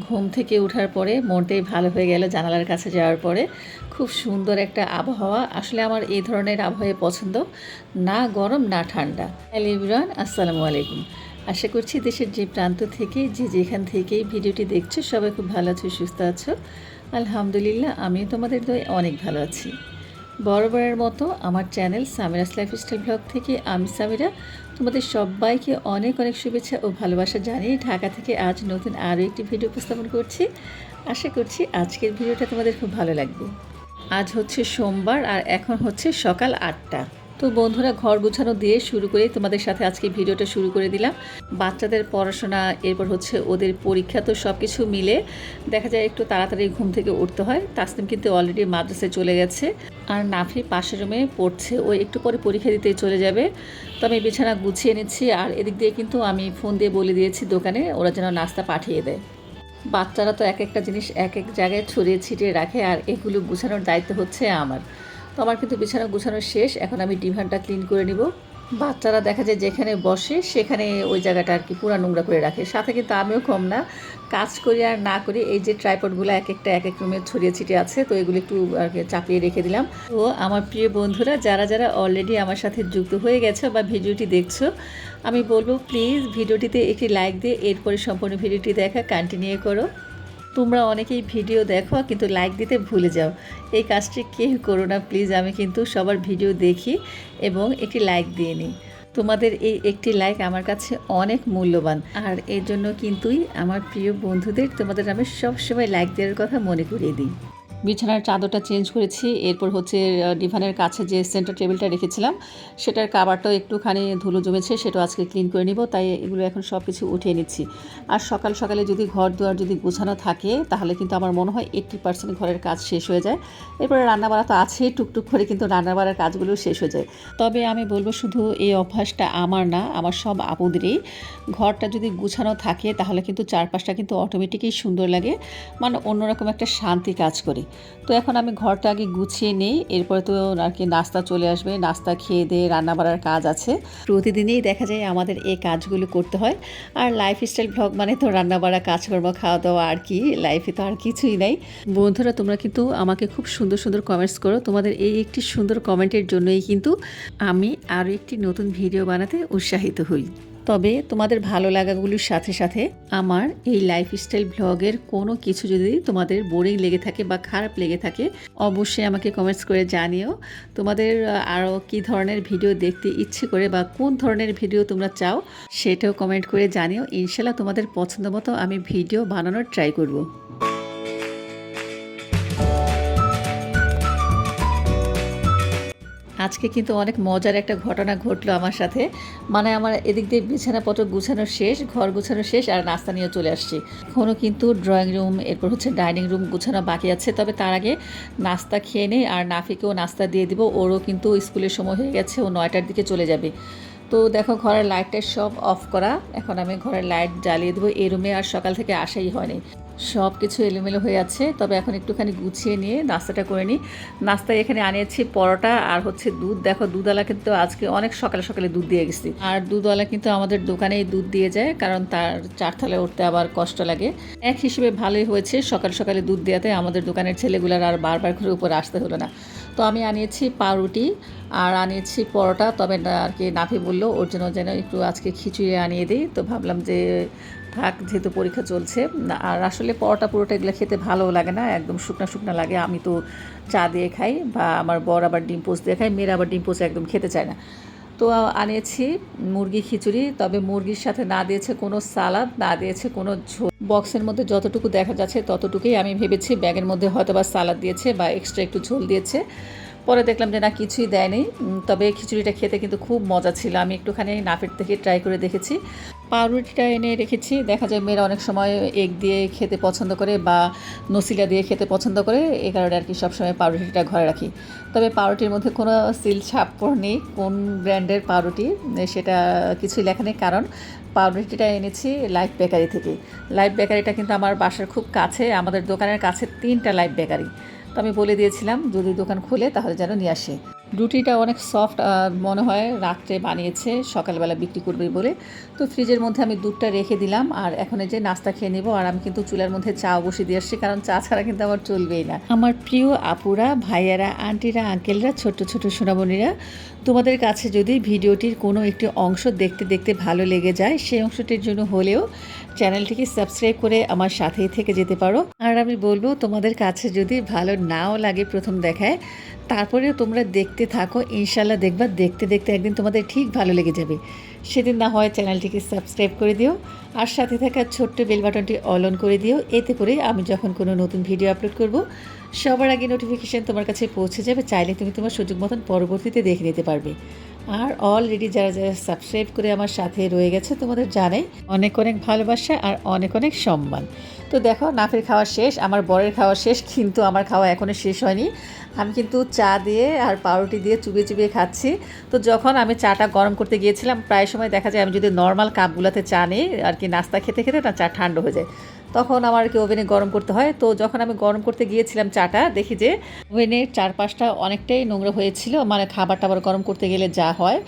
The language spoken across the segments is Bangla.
ঘুম থেকে ওঠার পরে মনটাই ভালো হয়ে গেল জানালার কাছে যাওয়ার পরে। খুব সুন্দর একটা আবহাওয়া। আসলে আমার এই ধরনের আবহাওয়া পছন্দ। না গরম, না ঠান্ডা। হ্যালো আসসালামু আলাইকুম। আশা করছি দেশের যে প্রান্ত থেকে, যে যেখান থেকেই ভিডিওটি দেখছ, সবাই খুব ভালো আছো, সুস্থ আছো। আলহামদুলিল্লাহ, আমিও তোমাদের দয়ে অনেক ভালো আছি। বরাবরের মতো আমার চ্যানেল সামিরাস লাইফস্টাইল ব্লগ থেকে আমি সামিরা। তোমাদের সবাইকে অনেক অনেক শুভেচ্ছা ও ভালোবাসা জানিয়ে ঢাকা থেকে আজ নতুন আরও একটি ভিডিও উপস্থাপন করছি। আশা করছি আজকের ভিডিওটা তোমাদের খুব ভালো লাগবে। আজ হচ্ছে সোমবার আর এখন হচ্ছে সকাল আটটা। তো বন্ধুরা, ঘর গুছানো দিয়ে শুরু করে তোমাদের সাথে আজকে ভিডিওটা শুরু করে দিলাম। বাচ্চাদের পড়াশোনা, এরপর হচ্ছে ওদের পরীক্ষা, তো সব কিছু মিলে দেখা যায় একটু তাড়াতাড়ি ঘুম থেকে উঠতে হয়। তাসনিম কিন্তু অলরেডি মাদ্রাসায় চলে গেছে আর নাফি পাশের রুমে পড়ছে। ও একটু পরে পরীক্ষা দিতে চলে যাবে। তো আমি বিছানা গুছিয়ে নিচ্ছি আর এদিক দিয়ে কিন্তু আমি ফোন দিয়ে বলে দিয়েছি দোকানে, ওরা যেন নাস্তা পাঠিয়ে দেয়। বাচ্চারা তো এক একটা জিনিস এক এক জায়গায় ছড়িয়ে ছিটিয়ে রাখে আর এগুলো গুছানোর দায়িত্ব হচ্ছে আমার। তো আমার কিন্তু বিছানা গুছানো শেষ। এখন আমি ডিভানটা ক্লিন করে নিব। বাচ্চারা দেখা যায় যেখানে বসে, সেখানে ওই জায়গাটা আর কি পুরা নোংরা করে রাখে। সাথে কিন্তু আমিও কম না। কাজ করি আর না করি, এই যে ট্রাইপডগুলো এক একটা, এক এক রুমে ছড়িয়ে ছিটিয়ে আছে, তো এগুলো একটু আর কি চাপিয়ে রেখে দিলাম। তো আমার প্রিয় বন্ধুরা, যারা যারা অলরেডি আমার সাথে যুক্ত হয়ে গেছো বা ভিডিওটি দেখছ, আমি বলব প্লিজ ভিডিওটিতে একটি লাইক দিয়ে, এরপরে সম্পূর্ণ ভিডিওটি দেখা কন্টিনিউ করো। তোমরা অনেকেই ভিডিও দেখো, কিন্তু লাইক দিতে ভুলে যাও। এই কাজটি কেউ করো না প্লিজ আমি কিন্তু সবার ভিডিও দেখি এবং একটি লাইক দিয়ে নিই। তোমাদের এই একটি লাইক আমার কাছে অনেক মূল্যবান। আর এর জন্য কিন্তুই আমার প্রিয় বন্ধুদের তোমাদের আমি সবসময় লাইক দেওয়ার কথা মনে করিয়ে দিই। বিছানার চাদরটা চেঞ্জ করেছি। এরপর হচ্ছে ডিভানের কাছে যে সেন্টার টেবিলটা রেখেছিলাম, সেটার কাবারটাও একটুখানি ধুলো জমেছে, সেটাও আজকে ক্লিন করে নিব। তাই এগুলো এখন সব কিছু উঠিয়ে নিচ্ছি। আর সকাল সকালে যদি ঘর দুয়ার যদি গোছানো থাকে, তাহলে কিন্তু আমার মনে হয় এইট্টি পার্সেন্ট ঘরের কাজ শেষ হয়ে যায়। এরপরে রান্নাবাড়া তো আছেই, টুকটুক করে কিন্তু রান্নাবাড়ার কাজগুলো শেষ হয়ে যায়। তবে আমি বলব শুধু এই অভ্যাসটা আমার না, আমার সব আপুদেরই। ঘরটা যদি গুছানো থাকে, তাহলে কিন্তু চারপাশটা কিন্তু অটোমেটিকই সুন্দর লাগে। মানে অন্যরকম একটা শান্তি কাজ করে। তো এখন আমি ঘরটা আগে গুছিয়ে নিই, এরপরে তো আর কি নাস্তা চলে আসবে, নাস্তা খেয়ে দিয়ে রান্না বাড়ার কাজ আছে। প্রতিদিনই দেখা যায় আমাদের এই কাজগুলো করতে হয়, আর লাইফস্টাইল ব্লগ মানে তো রান্না বাড়া কাজকর্ম খাওয়া দাওয়া আর কি লাইফে তো আর কিছুই নাই। বন্ধুরা, তোমরা কিন্তু আমাকে খুব সুন্দর সুন্দর কমেন্টস করো, তোমাদের এই একটি সুন্দর কমেন্টের জন্যই কিন্তু আমি আরও একটি নতুন ভিডিও বানাতে উৎসাহিত হই। তবে তোমাদের ভালো লাগাগুলির সাথে সাথে আমার এই লাইফস্টাইল ব্লগের কোনো কিছু যদি তোমাদের বোরিং লেগে থাকে বা খারাপ লেগে থাকে, অবশ্যই আমাকে কমেন্টস করে জানিও। তোমাদের আরও কী ধরনের ভিডিও দেখতে ইচ্ছে করে বা কোন ধরনের ভিডিও তোমরা চাও, সেটাও কমেন্ট করে জানিও। ইনশাল্লাহ তোমাদের পছন্দ মতো আমি ভিডিও বানানোর ট্রাই করব। আজকে কিন্তু অনেক মজার একটা ঘটনা ঘটলো আমার সাথে। মানে আমার এদিক দিয়ে বিছানাপত্র গুছানো শেষ, ঘর গুছানো শেষ, আর নাস্তা নিয়ে চলে আসছি। এখনও কিন্তু ড্রয়িং রুম এরপর হচ্ছে ডাইনিং রুম গুছানো বাকি আছে। তবে তার আগে নাস্তা খেয়ে নেই, আর নাফিকেও নাস্তা দিয়ে দিব। ওরও কিন্তু স্কুলের সময় হয়ে গেছে, ও নয়টার দিকে চলে যাবে। তো দেখো, ঘরের লাইটটা সব অফ করা। এখন আমি ঘরের লাইট জ্বালিয়ে দেবো। এই রুমে আর সকাল থেকে আসাই হয়নি। সব কিছু এলোমেলো হয়ে আছে, তবে এখন একটুখানি গুছিয়ে নিয়ে নাস্তাটা করে নিই। নাস্তায় এখানে আনিয়েছি পরোটা আর হচ্ছে দুধ। দেখো, দুধওয়ালা কিন্তু আজকে অনেক সকালে সকালে দুধ দিয়ে গেছি। আর দুধওয়ালা কিন্তু আমাদের দোকানেই দুধ দিয়ে যায়, কারণ তার চারতলায় উঠতে আবার কষ্ট লাগে। এক হিসেবে ভালোই হয়েছে সকাল সকালে দুধ দেওয়াতে। আমাদের দোকানের ছেলেগুলার আর বারবার করে উপরে আসতে হলো না। তো আমি আনিয়েছি পাউরুটি আর আনিয়েছি পরোটা। তবে আর কি, নাফি বলল, ওর জন্য যেন একটু আজকে খিচুড়ি আনিয়ে দিই। তো ভাবলাম যে থাক, যেহেতু পরীক্ষা চলছে, আর আসলে পরোটা পুরোটা এগুলো খেতে ভালো লাগে না, একদম শুকনা শুকনা লাগে। আমি তো চা দিয়ে খাই বা আমার বর আবার ডিম পোস্ট দিয়ে খাই মেয়েরা আবার ডিম পোস্ট একদম খেতে চায় না। তো আনিয়েছি মুরগি খিচুড়ি, তবে মুরগির সাথে না দিয়েছে কোনো সালাদ, না দিয়েছে কোনো ঝোল। বক্সের মধ্যে যতটুকু দেখা যাচ্ছে ততটুকুই আমি ভেবেছি, ব্যাগের মধ্যে হয়তো বা সালাদ দিয়েছে বা এক্সট্রা একটু ঝোল দিয়েছে। পরে দেখলাম যে না, কিছুই দেয়নি। তবে খিচুড়িটা খেতে কিন্তু খুব মজা ছিল। আমি একটুখানি নাফের থেকে ট্রাই করে দেখেছি। পাউরুটিটা এনে রেখেছি। দেখা যায় মেয়েরা অনেক সময় এগ দিয়ে খেতে পছন্দ করে বা নসিলা দিয়ে খেতে পছন্দ করে, এ কারণে আর কি সবসময় পাউরুটিটা ঘরে রাখি। তবে পাউরুটির মধ্যে কোনো সিল ছাপ্পড় নেই। কোন ব্র্যান্ডের পাউরুটি সেটা কিছুই লেখা নেই। কারণ পাউরুটিটা এনেছি লাইফ বেকারি থেকে। লাইফ বেকারিটা কিন্তু আমার বাসার খুব কাছে, আমাদের দোকানের কাছে তিনটা লাইফ বেকারি তো আমি বলে দিয়েছিলাম, যদি দোকান খুলে তাহলে যেন নিয়ে আসে। রুটিটা অনেক সফট মনে হয় রাত্রে বানিয়েছে, সকালবেলা বিক্রি করবে বলে। তো ফ্রিজের মধ্যে আমি দুধটা রেখে দিলাম, আর এখন যে নাস্তা খেয়ে নেব, আর আমি কিন্তু চুলার মধ্যে চা বসিয়ে দিয়ে আসছি, কারণ চা ছাড়া কিন্তু আমার চলবেই না। আমার প্রিয় আপুরা, ভাইয়ারা, আন্টিরা আঙ্কেলরা ছোট ছোট সোনামণিরা, তোমাদের কাছে যদি ভিডিওটির কোনো একটি অংশ দেখতে দেখতে ভালো লেগে যায়, সেই অংশটির জন্য হলেও চ্যানেলটিকে সাবস্ক্রাইব করে আমার সাথেই থেকে যেতে পারো। আর আমি বলব, তোমাদের কাছে যদি ভালো নাও লাগে প্রথম দেখায় তারপরে তোমরা দেখতে থাকো ইনশাল্লাহ দেখবা, দেখতে দেখতে একদিন তোমাদের ঠিক ভালো লেগে যাবে। সেদিন না হয় চ্যানেলটিকে সাবস্ক্রাইব করে দিও, আর সাথে থাকা ছোট্ট বেল বাটনটি অল অন করে দিও, এতে করে আমি যখন কোনো নতুন ভিডিও আপলোড করব, সবার আগে নোটিফিকেশান তোমার কাছে পৌঁছে যাবে, চাইলে তুমি তোমার সুযোগ মতন পরবর্তীতে দেখে নিতে পারবে। আর অলরেডি যারা যারা সাবস্ক্রাইব করে আমার সাথে রয়ে গেছে, তোমাদের জানাই অনেক অনেক ভালোবাসা আর অনেক অনেক সম্মান। তো দেখো, নাফের খাওয়া শেষ, আমার বরের খাওয়া শেষ, কিন্তু আমার খাওয়া এখনও শেষ হয়নি। আমি কিন্তু চা দিয়ে আর পাউরুটি দিয়ে চুবিয়ে চুবিয়ে খাচ্ছি। তো যখন আমি চাটা গরম করতে গিয়েছিলাম, প্রায় সময় দেখা যায় আমি যদি নর্মাল কাপগুলোতে চা নিই, আর কি নাস্তা খেতে খেতে না, চা ঠান্ডা হয়ে যায়। তখন আমার কি ওভেনে গরম করতে হয়? তো যখন আমি গরম করতে গিয়েছিলাম চাটা, দেখি যে ওভেনের চারপাশটা অনেকটাই নোংরা হয়েছিল। মানে খাবার টাবার গরম করতে গেলে যা হয়,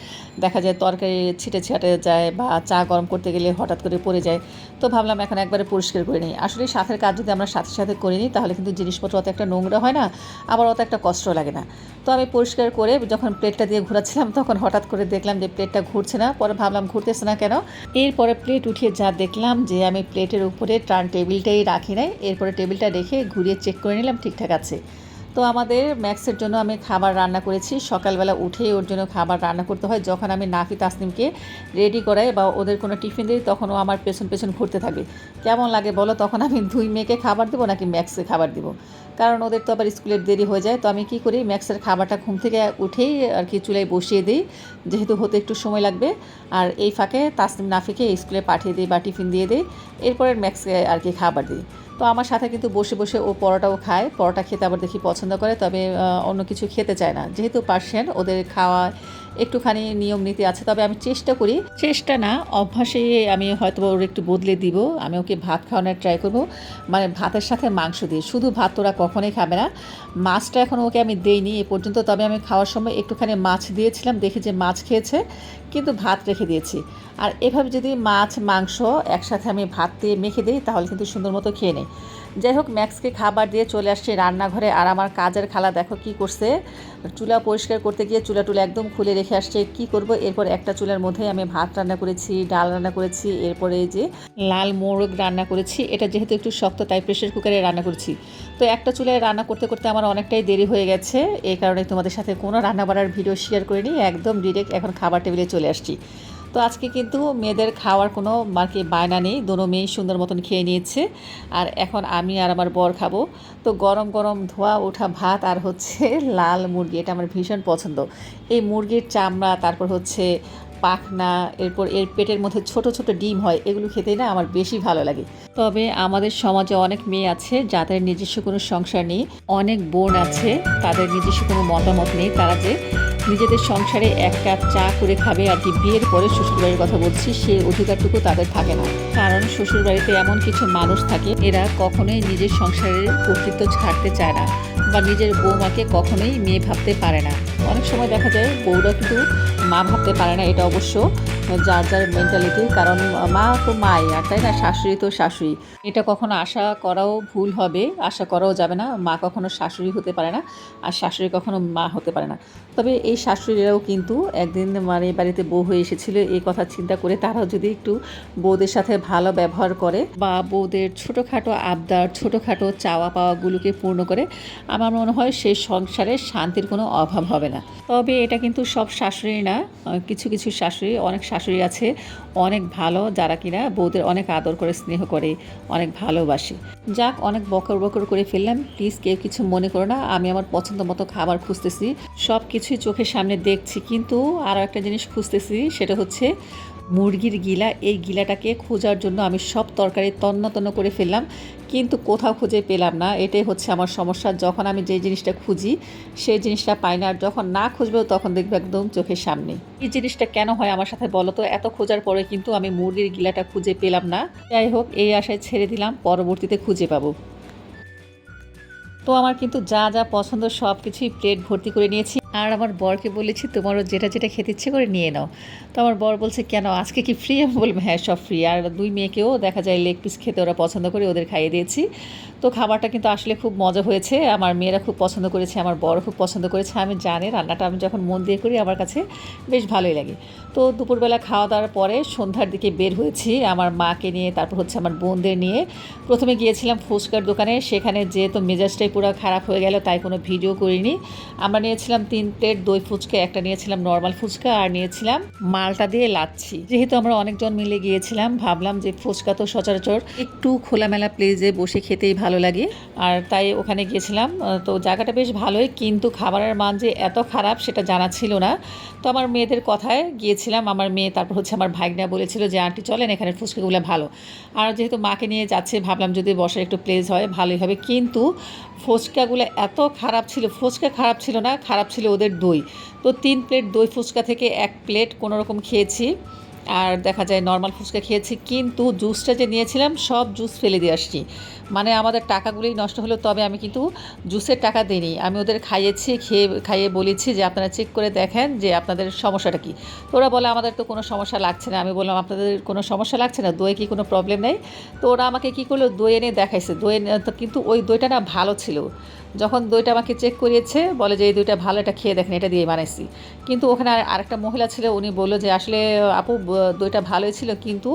দেখা যায় তরকারি ছিটে ছিটে যায় বা চা গরম করতে গেলে হঠাৎ করে পড়ে যায়। তো ভাবলাম এখন একবারে পরিষ্কার করে নিই। আসলে সাথের কাজ যদি আমরা সাথে সাথে করে নিই, তাহলে কিন্তু জিনিসপত্র অত একটা নোংরা হয় না, আবার অত একটা কষ্ট লাগে না। তো আমি পরিষ্কার করে যখন প্লেটটা দিয়ে ঘোরাচ্ছিলাম, তখন হঠাৎ করে দেখলাম যে প্লেটটা ঘুরছে না। পরে ভাবলাম, ঘুরতেছে না কেন? এরপরে প্লেট উঠিয়ে যা দেখলাম যে আমি প্লেটের উপরে টার্ন টেবিলটাই রাখি নাই। এরপরে টেবিলটা রেখে ঘুরিয়ে চেক করে নিলাম ঠিকঠাক আছে। তো আমাদের ম্যাক্সের জন্য আমি খাবার রান্না করেছি। সকালবেলা উঠেই ওর জন্য খাবার রান্না করতে হয়। যখন আমি নাফি তাসনিমকে রেডি করাই বা ওদের কোনো টিফিন দিই, তখন ও আমার পেছন পেছন ঘুরতে থাকবে কেমন লাগে বলো? তখন আমি দুই মেয়েকে খাবার দেবো নাকি ম্যাক্সে খাবার দেবো? কারণ ওদের তো আবার স্কুলের দেরি হয়ে যায়। তো আমি কি করি? ম্যাক্সের খাবারটা ঘুম থেকে উঠেই আর কি চুলায় বসিয়ে দিই। যেহেতু হতে একটু সময় লাগবে। আর এই ফাঁকে তাসনিম নাফিকে স্কুলে পাঠিয়ে দিই বা টিফিন দিয়ে দিই। এরপরে ম্যাক্সকে আর কি খাবার দিই। তো আমার সাথে কিন্তু বসে বসে ও পরোটাও খায়। পরোটা খেতে আবার দেখি পছন্দ করে, তবে অন্য কিছু খেতে চায় না। যেহেতু পার্সিয়ান, ওদের খাওয়া একটুখানি নিয়ম নীতি আছে, তবে আমি চেষ্টা করি। চেষ্টা না, অভ্যাসে আমি হয়তো ওর একটু বদলে দিব, আমি ওকে ভাত খাওয়ানোর ট্রাই করব। মানে ভাতের সাথে মাংস দিয়ে, শুধু ভাত তোরা কখনোই খাবে না। মাছটা এখন ওকে আমি দেইনি এ পর্যন্ত, তবে আমি খাওয়ার সময় একটুখানি মাছ দিয়েছিলাম, দেখি যে মাছ খেয়েছে, কিন্তু ভাত রেখে দিয়েছি। আর এভাবে যদি মাছ, মাংস একসাথে আমি ভাত দিয়ে মেখে দিই, তাহলে কিন্তু সুন্দর মতো খেয়ে নেই। যাই হোক ম্যাক্সকে খাবার দিয়ে চলে আসছি রান্নাঘরে আর আমার কাজের খালা দেখো কি করছে। চুলা পরিষ্কার করতে গিয়ে চুলা টুলা একদম খুলে রেখে আসছে। কি করব? এরপর একটা চুলার মধ্যে আমি ভাত রান্না করেছি, ডাল রান্না করেছি, এরপরে যে লাল মোরগ রান্না করেছি। এটা যেহেতু একটু শক্ত, তাই প্রেশার কুকারে রান্না করেছি। তো একটা চুলায় রান্না করতে করতে আমার অনেকটাই দেরি হয়ে গেছে। এই কারণে তোমাদের সাথে কোনো রান্না বাড়ার ভিডিও শেয়ার করিনি। একদম ডিরেক্ট এখন খাবার টেবিলে চলে আসছি। তো আজকে কিন্তু মেয়েদের খাওয়ার কোনো আর কি বায়না নেই। দোনো মেয়েই সুন্দর মতন খেয়ে নিয়েছে। আর এখন আমি আর আমার বর খাব। তো গরম গরম ধোয়া, ওঠা ভাত আর হচ্ছে লাল মুরগি, এটা আমার ভীষণ পছন্দ। এই মুরগির চামড়া, তারপর হচ্ছে পাখনা, এরপর এর পেটের মধ্যে ছোট ছোট ডিম হয়, এগুলো খেতে না আমার বেশি ভালো লাগে। তবে আমাদের সমাজে অনেক মেয়ে আছে যাদের নিজস্ব কোনো সংসার নেই, অনেক বোন আছে, তাদের নিজস্ব কোনো মতামত নেই, তারা যে নিজেদের সংসারে এক কাপ চা করে খাবে আর কি বিয়ের পরে শ্বশুরবাড়ির কথা বলছি, সে অধিকারটুকু তাদের থাকে না। কারণ শ্বশুরবাড়িতে এমন কিছু মানুষ থাকে, এরা কখনোই নিজের সংসারের কর্তৃত্ব ছাড়তে চায় না। বা নিজের বৌমাকে কখনোই মেয়ে ভাবতে পারে না। অনেক সময় দেখা যায় বউরা কিন্তু মা ভাবতে পারে না, এটা অবশ্য যার যার মেন্টালিটি কারণ মা তো মাই, আর তাই না? শাশুড়ি তো শাশুড়ি। এটা কখনো আশা করাও ভুল হবে, আশা করাও যাবে না। মা কখনো শাশুড়ি হতে পারে না, আর শাশুড়ি কখনো মা হতে পারে না। তবে এই শাশুড়িরাও কিন্তু একদিন মানে বাড়িতে বউ হয়ে এসেছিল, এই কথা চিন্তা করে তারাও যদি একটু বউদের সাথে ভালো ব্যবহার করে বা বউদের ছোটোখাটো আবদার, ছোটোখাটো চাওয়া পাওয়াগুলোকে পূর্ণ করে, আমার মনে হয় সেই সংসারে শান্তির কোনো অভাব হবে না। তবে এটা কিন্তু সব শাশুড়ি না কিছু কিছু শাশুড়ি, অনেক শাশুড়ি আছে, অনেক ভালো, যারা কিনা বউদের অনেক আদর করে, স্নেহ করে, অনেক ভালোবাসে। যাক, অনেক বকর বকর করে ফেললাম প্লিজ কেউ কিছু মনে করো না, আমি আমার পছন্দ মতো খাবার খুঁজতেছি সব কিছুই চোখের সামনে দেখছি, কিন্তু আরও একটা জিনিস খুঁজতেছি, সেটা হচ্ছে মুরগির গিলা, এই গিলাটাকে খোঁজার জন্য আমি সব তরকারি তন্ন তন্ন করে ফেললাম, কিন্তু কোথাও খুঁজে পেলাম না। এটাই হচ্ছে আমার সমস্যা। যখন আমি যে জিনিসটা খুঁজি, সেই জিনিসটা পাই না। আর যখন না খুঁজবেও তখন দেখবে একদম চোখের সামনে। এই জিনিসটা কেন হয় আমার সাথে বলো তো? এত খোঁজার পরে কিন্তু আমি মুরগির গিলাটা খুঁজে পেলাম না। যাই হোক, এই আশায় ছেড়ে দিলাম। পরবর্তীতে খুঁজে পাবো। তো আমার কিন্তু যা যা পছন্দ সব কিছুই প্লেট ভর্তি করে নিয়েছি। আর আমার বরকে বলেছি, তোমারও যেটা যেটা খেতে ইচ্ছে করে নিয়ে নাও। তো আমার বর বলছে, কেন, আজকে কি ফ্রি আমি বললাম হ্যাঁ সব ফ্রি আর দুই মেয়েকেও দেখা যায় লেগ পিস খেতে ওরা পছন্দ করে, ওদের খাইয়ে দিয়েছি। তো খাবারটা কিন্তু আসলে খুব মজা হয়েছে, আমার মেয়েরা খুব পছন্দ করেছে, আমার বড় খুব পছন্দ করেছে। আমি জানি রান্নাটা আমি যখন মন দিয়ে করি, আমার কাছে বেশ ভালোই লাগে। তো দুপুরবেলা খাওয়া দাওয়ার পরে সন্ধ্যার দিকে বের হয়েছি, আমার মাকে নিয়ে, তারপর হচ্ছে আমার বোনদের নিয়ে। প্রথমে গিয়েছিলাম ফুচকার দোকানে, সেখানে যেহেতু মেজাজটাই পুরো খারাপ হয়ে গেল, তাই কোনো ভিডিও করিনি। আমরা নিয়েছিলাম তিন প্লেট দই ফুচকা, একটা নিয়েছিলাম নর্মাল ফুচকা আর নিয়েছিলাম মালটা দিয়ে লাচ্ছি। যেহেতু আমরা অনেকজন মিলে গিয়েছিলাম, ভাবলাম যে ফুচকা তো সচরাচর একটু খোলামেলা প্লেসে বসে খেতেই ভালো লাগে। আর তাই ওখানে গিয়েছিলাম, তো জায়গাটা বেশ ভালোই, কিন্তু খাবারের মান যে এত খারাপ সেটা জানা ছিল না। তো আমার মেয়েদের কথায় গিয়েছিলাম, আমার মেয়ে তারপর হচ্ছে আমার ভাইগনা বলেছিল যে, আন্টি চলেন এখানে ফুচকাগুলো ভালো। আর যেহেতু মাকে নিয়ে যাচ্ছে, ভাবলাম যদি বসার একটু প্লেস হয়, ভালোই হবে। কিন্তু ফুচকাগুলো এত খারাপ ছিল, ফুচকা খারাপ ছিল না, খারাপ ছিল ওদের দই। তো তিন প্লেট দই ফুচকা থেকে এক প্লেট কোনো রকম খেয়েছি। আর দেখা যায় নর্মাল ফুচকা খেয়েছি, কিন্তু জুসটা যে নিয়েছিলাম, সব জুস ফেলে দিয়ে আসছি। মানে আমাদের টাকাগুলোই নষ্ট হলো, তবে আমি কিন্তু জুসের টাকা দিইনি। আমি ওদের খাইয়েছি, খেয়ে, খাইয়ে বলেছি যে আপনারা চেক করে দেখেন যে আপনাদের সমস্যাটা কী। তো ওরা বলে, আমাদের তো কোনো সমস্যা লাগছে না। আমি বললাম, আপনাদের কোনো সমস্যা লাগছে না? দই কি কোনো প্রবলেম নেই? তো ওরা আমাকে কী করল? দই এনে দেখাইছে। দই কিন্তু ওই দইটা না ভালো ছিল। যখন দইটা আমাকে চেক করিয়েছে, বলে যে এই দইটা ভালো, এটা খেয়ে দেখেন, এটা দিয়ে বানাইছি। কিন্তু ওখানে আর আরেকটা মহিলা ছিল, উনি বলল যে আসলে আপু দইটা ভালোই ছিল, কিন্তু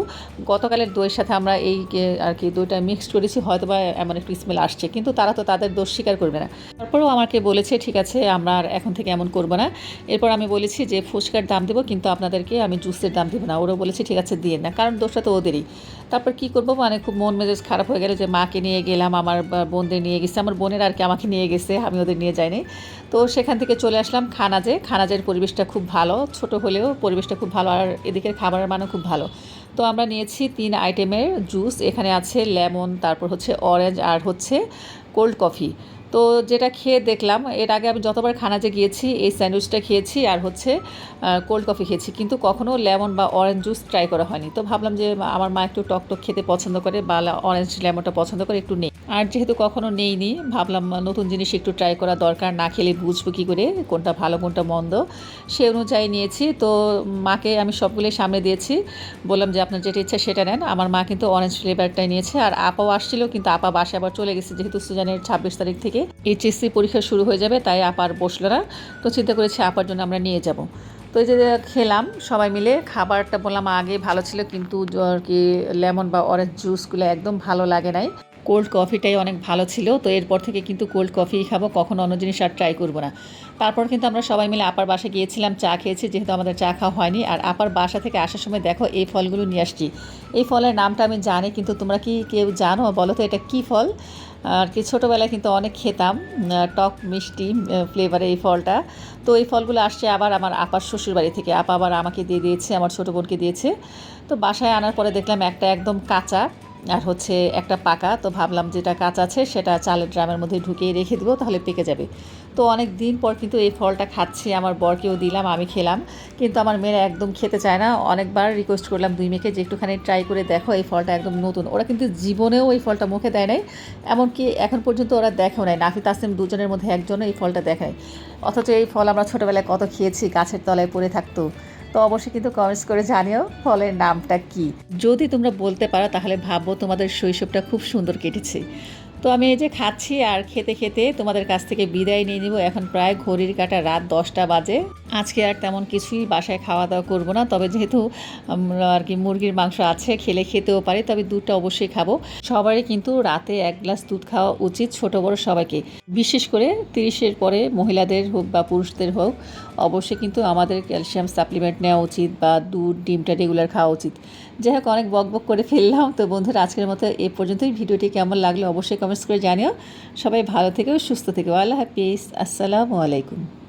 গতকালের দইয়ের সাথে আমরা এই আর কি দইটা মিক্সড করেছি হয়তো বা এমন একটু স্মেল আসছে। কিন্তু তারা তো তাদের দোষ স্বীকার করবে না। তারপরেও আমাকে বলেছে, ঠিক আছে, আমরা আর এখন থেকে এমন করব না। এরপর আমি বলেছি যে, ফুচকার দাম দেবো, কিন্তু আপনাদেরকে আমি জুসের দাম দেবো না। ওরা বলেছে, ঠিক আছে দিয়ে না। কারণ দোষটা তো ওদেরই। তারপর কি করব? মানে খুব মন মেজাজ খারাপ হয়ে গেল যে, মাকে নিয়ে গেলাম, আমার বোনদের নিয়ে গেছে। আমার বোনের আর কি আমাকে নিয়ে গেছে, আমি ওদের নিয়ে যাইনি। তো সেখান থেকে চলে আসলাম খানাজে। খানাজের পরিবেশটা খুব ভালো। ছোট হলেও পরিবেশটা খুব ভালো আর এদিকের খাবারের মানও খুব ভালো। তো আমরা নিয়েছি তিন আইটেমের জুস। এখানে আছে লেমন, তারপর হচ্ছে অরেঞ্জ আর হচ্ছে কোল্ড কফি। তো যেটা খেয়ে দেখলাম, এর আগে আমি যতবার খানাজে গিয়েছি, এই স্যান্ডউইচটা খেয়েছি আর হচ্ছে কোল্ড কফি খেয়েছি। কিন্তু কখনও লেমন বা অরেঞ্জ জুস ট্রাই করা হয়নি। তো ভাবলাম যে আমার মা একটু টক টক খেতে পছন্দ করে বা অরেঞ্জ লেমনটা পছন্দ করে একটু নেই। আর যেহেতু কখনো নেইনি, ভাবলাম নতুন জিনিস একটু ট্রাই করা দরকার, না খেলে বুঝব কী করে, কোনটা ভালো, কোনটা মন্দ। সে অনুযায়ী নিয়েছি, তো মাকে আমি সবগুলোই সামনে দিয়েছি। বললাম যে আপনার যেটা ইচ্ছা সেটা নেন। আমার মা কিন্তু অরেঞ্জ ফ্লেভারটাই নিয়েছে, আর আপাও আসছিল, কিন্তু আপা বাসে আবার চলে গেছে, যেহেতু সুজানের ছাব্বিশ তারিখ থেকে। এইচএসসি পরীক্ষা শুরু হয়ে যাবে, তাই আপার বসল না। তো চিন্তা করেছি আপার জন্য আমরা নিয়ে যাব। তো এই যে খেলাম, সবাই মিলে খাবারটা বললাম আগে ভালো ছিল, কিন্তু আর কি লেমন বা অরেঞ্জ জুসগুলো একদম ভালো লাগে নাই। কোল্ড কফিটাই অনেক ভালো ছিল, তো এরপর থেকে কিন্তু কোল্ড কফি খাব, কখনো অন্য জিনিস আর ট্রাই করব না। তারপর কিন্তু আমরা সবাই মিলে আপার বাসা গিয়েছিলাম, চা খেয়েছি, যেহেতু আমাদের চা খাওয়া হয়নি। আর আপার বাসা থেকে আসার সময় দেখো, এই ফলগুলো নিয়ে আসছি। এই ফলের নামটা আমি জানি, কিন্তু তোমরা কি কেউ জানো? বলো তো, এটা কী ফল? আর কি ছোটোবেলায় কিন্তু অনেক খেতাম টক মিষ্টি ফ্লেভারে এই ফলটা। তো এই ফলগুলো আসছে আবার আমার আপার শ্বশুর বাড়ি থেকে। আপা আবার আমাকে দিয়ে দিয়েছে, আমার ছোটো বোনকে দিয়েছে। তো বাসায় আনার পরে দেখলাম একটা একদম কাঁচা আর হচ্ছে একটা পাকা, তো ভাবলাম যেটা কাঁচা আছে সেটা চালের ড্রামের মধ্যে ঢুকিয়ে রেখে দেবো, তাহলে পেকে যাবে। তো অনেক দিন পর কিন্তু এই ফলটা খাচ্ছি, আমার বরকেও দিলাম, আমি খেলাম, কিন্তু আমার মেয়েরা একদম খেতে চায় না। অনেকবার রিকোয়েস্ট করলাম দুই মেয়েকে যে একটুখানি ট্রাই করে দেখো, এই ফলটা একদম নতুন। ওরা কিন্তু জীবনেও এই ফলটা মুখে দেয় নাই, এমনকি এখন পর্যন্ত ওরা দেখেও নাই। নাফি তাসিম দুজনের মধ্যে একজনও এই ফলটা দেখায় অথচ এই ফল আমরা ছোটোবেলায় কত খেয়েছি, গাছের তলায় পড়ে থাকতো। তো অবশ্যই কিন্তু কমেন্টস করে জানিও ফলের নামটা কি। যদি তোমরা বলতে পারো, তাহলে ভাববো তোমাদের শৈশবটা খুব সুন্দর কেটেছে। তো আমি এই যে খাচ্ছি আর খেতে খেতে তোমাদের কাছ থেকে বিদায় নিয়ে নিব। এখন প্রায় ঘড়ির কাটা রাত দশটা বাজে। আজকে আর তেমন কিছুই বাসায় খাওয়া দাওয়া করব না। তবে যেহেতু আর কি মুরগির মাংস আছে, খেলে খেতেও পারি, তবে দুধটা অবশ্যই খাব। সবারই কিন্তু রাতে এক গ্লাস দুধ খাওয়া উচিত, ছোট বড় সবাইকে। বিশেষ করে তিরিশের পরে মহিলাদের হোক বা পুরুষদের হোক অবশ্যই কিন্তু আমাদের ক্যালসিয়াম সাপ্লিমেন্ট নেওয়া উচিত বা দুধ ডিমটা রেগুলার খাওয়া উচিত। যাই হোক, অনেক বক বক করে ফেললাম। তো বন্ধুরা, আজকের মতো এ পর্যন্তই। ভিডিওটি কেমন লাগল অবশ্যই কমেন্টস করে জানিও। সবাই ভালো থেকেও সুস্থ থেকেও আল্লাহ হাফিজ। আসসালামু আলাইকুম।